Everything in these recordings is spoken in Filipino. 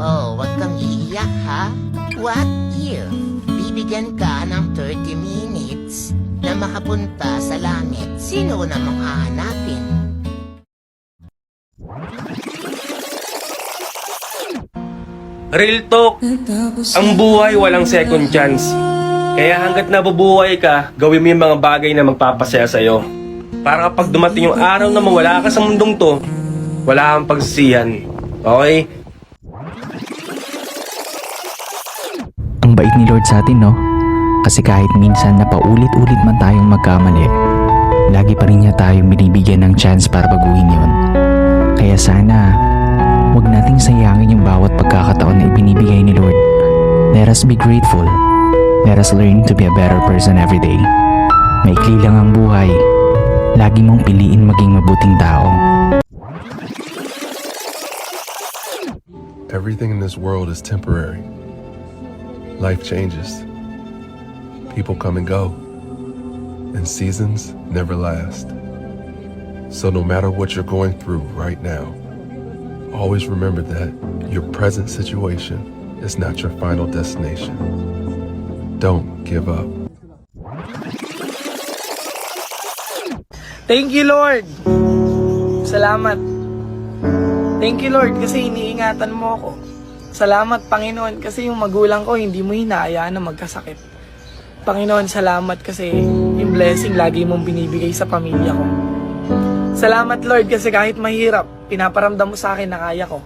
Oh, wag kang iiyak ha. What if bibigyan ka ng 30 minutes na makapunta sa langit? Sino namang hahanapin? Real talk, ang buhay walang second chance. Kaya hanggat nabubuhay ka, gawin mo yung mga bagay na magpapasaya sa'yo. Para kapag dumating yung araw na mawala ka sa mundong to, wala kang pagsisihan. Okay? Ang bait ni Lord sa atin, no? Kasi kahit minsan na paulit-ulit man tayong magkamali, lagi pa rin niya tayong binibigyan ng chance para baguhin yon. Kaya sana, huwag nating sayangin yung bawat pagkakataon na ibinibigay ni Lord. Let us be grateful. Let us learn to be a better person every day. Maikli lang ang buhay. Lagi mong piliin maging mabuting tao. Everything in this world is temporary. Life changes. People come and go. And seasons never last. So no matter what you're going through right now, always remember that your present situation is not your final destination. Don't give up. Thank you, Lord. Salamat. Thank you, Lord, kasi iniingatan mo ako. Salamat, Panginoon, kasi yung magulang ko hindi mo hinayaan na magkasakit. Panginoon, salamat kasi yung blessing lagi mong binibigay sa pamilya ko. Salamat, Lord, kasi kahit mahirap, pinaparamdam mo sa akin na kaya ko.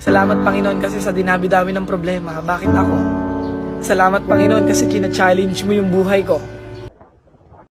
Salamat, Panginoon, kasi sa dinabi-dami ng problema, bakit ako? Salamat, Panginoon, kasi kina-challenge mo yung buhay ko.